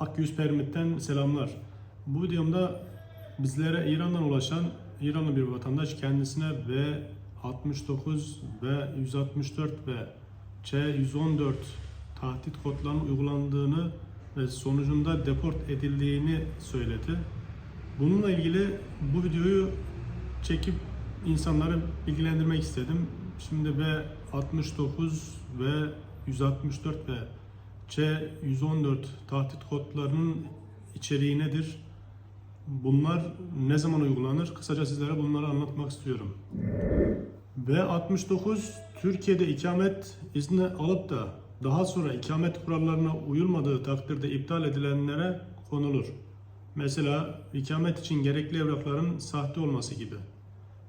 Akyüz Permit'ten selamlar. Bu videomda bizlere İran'dan ulaşan İranlı bir vatandaş kendisine V69 ve 164 ve C114 tahdit kodlarının uygulandığını ve sonucunda deport edildiğini söyledi. Bununla ilgili bu videoyu çekip insanları bilgilendirmek istedim. Şimdi V69 ve 164 ve C114 tahdit kodlarının içeriği nedir? Bunlar ne zaman uygulanır? Kısaca sizlere bunları anlatmak istiyorum. V69 Türkiye'de ikamet izni alıp da daha sonra ikamet kurallarına uyulmadığı takdirde iptal edilenlere konulur. Mesela ikamet için gerekli evrakların sahte olması gibi.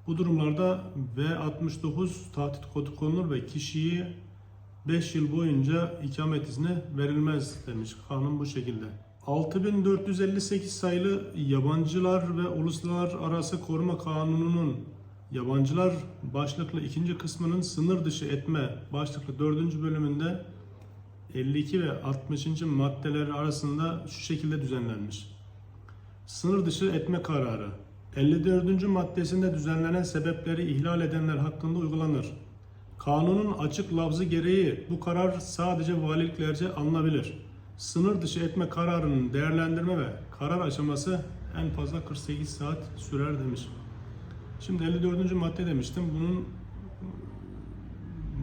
Bu durumlarda V69 tahdit kodu konulur ve kişiyi 5 yıl boyunca ikamet izni verilmez demiş. Kanun bu şekilde. 6458 sayılı Yabancılar ve Uluslararası Koruma Kanunu'nun Yabancılar başlıklı ikinci kısmının sınır dışı etme başlıklı dördüncü bölümünde 52 ve 60. maddeleri arasında şu şekilde düzenlenmiş. Sınır dışı etme kararı 54. maddesinde düzenlenen sebepleri ihlal edenler hakkında uygulanır. Kanunun açık lafzı gereği bu karar sadece valiliklerce alınabilir. Sınır dışı etme kararının değerlendirme ve karar aşaması en fazla 48 saat sürer demiş. Şimdi 54. madde demiştim. Bunun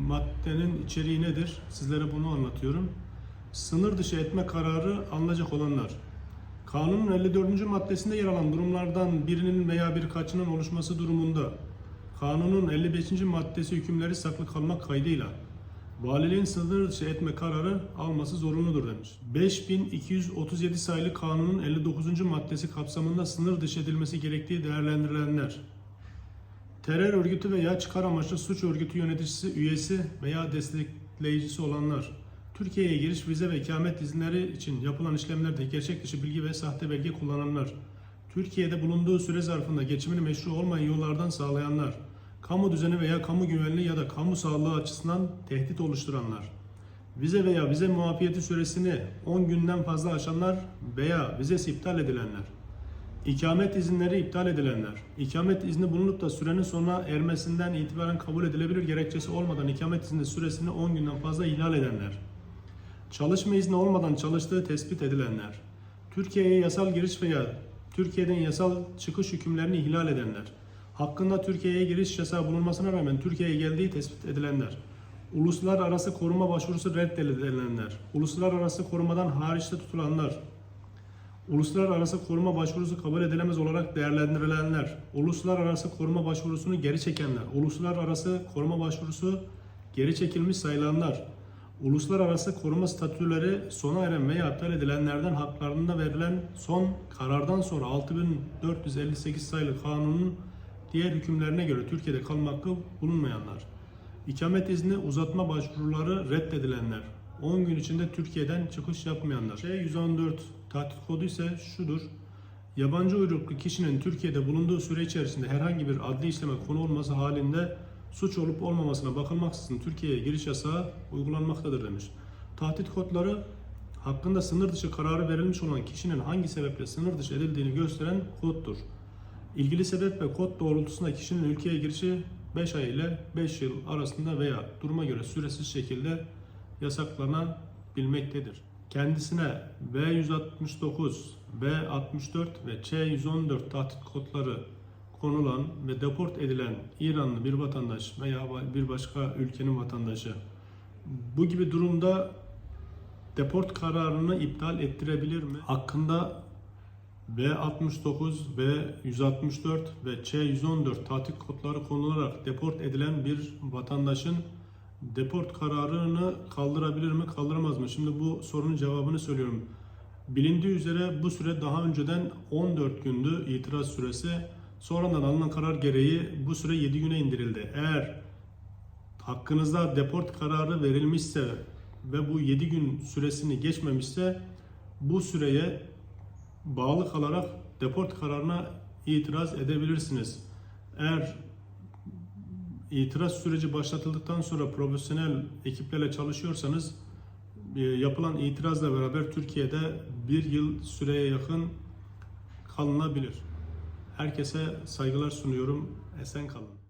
maddenin içeriği nedir? Sizlere bunu anlatıyorum. Sınır dışı etme kararı alınacak olanlar. Kanunun 54. maddesinde yer alan durumlardan birinin veya birkaçının oluşması durumunda Kanunun 55. maddesi hükümleri saklı kalmak kaydıyla valiliğin sınır dışı etme kararı alması zorunludur demiş. 5237 sayılı kanunun 59. maddesi kapsamında sınır dışı edilmesi gerektiği değerlendirilenler. Terör örgütü veya çıkar amaçlı suç örgütü yöneticisi, üyesi veya destekleyicisi olanlar, Türkiye'ye giriş, vize ve ikamet izinleri için yapılan işlemlerde gerçek dışı bilgi ve sahte belge kullananlar, Türkiye'de bulunduğu süre zarfında geçimini meşru olmayan yollardan sağlayanlar, kamu düzeni veya kamu güvenliği ya da kamu sağlığı açısından tehdit oluşturanlar, vize veya vize muafiyeti süresini 10 günden fazla aşanlar veya vizesi iptal edilenler, İkamet izinleri iptal edilenler, ikamet izni bulunup da sürenin sona ermesinden itibaren kabul edilebilir gerekçesi olmadan ikamet izni süresini 10 günden fazla ihlal edenler, çalışma izni olmadan çalıştığı tespit edilenler, Türkiye'ye yasal giriş veya Türkiye'den yasal çıkış hükümlerini ihlal edenler, hakkında Türkiye'ye giriş yasağı bulunmasına rağmen Türkiye'ye geldiği tespit edilenler, uluslararası koruma başvurusu reddedilenler, uluslararası korumadan hariçte tutulanlar, Uluslararası koruma başvurusu kabul edilemez olarak değerlendirilenler, uluslararası koruma başvurusunu geri çekenler, uluslararası koruma başvurusu geri çekilmiş sayılanlar, uluslararası koruma statüleri sona eren veya iptal edilenlerden haklarında verilen son karardan sonra 6458 sayılı kanunun diğer hükümlerine göre Türkiye'de kalma hakkı bulunmayanlar, ikamet izni uzatma başvuruları reddedilenler, 10 gün içinde Türkiye'den çıkış yapmayanlar. C114 tatil kodu ise şudur. Yabancı uyruklu kişinin Türkiye'de bulunduğu süre içerisinde herhangi bir adli işleme konu olması halinde suç olup olmamasına bakılmaksızın Türkiye'ye giriş yasağı uygulanmaktadır demiş. Tahdit kodları hakkında sınır dışı kararı verilmiş olan kişinin hangi sebeple sınır dışı edildiğini gösteren koddur. İlgili sebep ve kod doğrultusunda kişinin ülkeye girişi 5 ay ile 5 yıl arasında veya duruma göre süresiz şekilde yasaklanabilmektedir. Kendisine V169, V64 ve C114 tahdit kodları konulan ve deport edilen İranlı bir vatandaş veya bir başka ülkenin vatandaşı bu gibi durumda deport kararını iptal ettirebilir mi? Hakkında V69, V164 ve C114 tahdit kodları konularak deport edilen bir vatandaşın deport kararını kaldırabilir mi, kaldıramaz mı? Şimdi bu sorunun cevabını söylüyorum. Bilindiği üzere bu süre daha önceden 14 gündü itiraz süresi. Sonradan alınan karar gereği bu süre 7 güne indirildi. Eğer hakkınızda deport kararı verilmişse ve bu 7 gün süresini geçmemişse bu süreye bağlı kalarak deport kararına itiraz edebilirsiniz. Eğer itiraz süreci başlatıldıktan sonra profesyonel ekiplerle çalışıyorsanız e, yapılan itirazla beraber Türkiye'de bir yıl süreye yakın kalınabilir. Herkese saygılar sunuyorum. Esen kalın.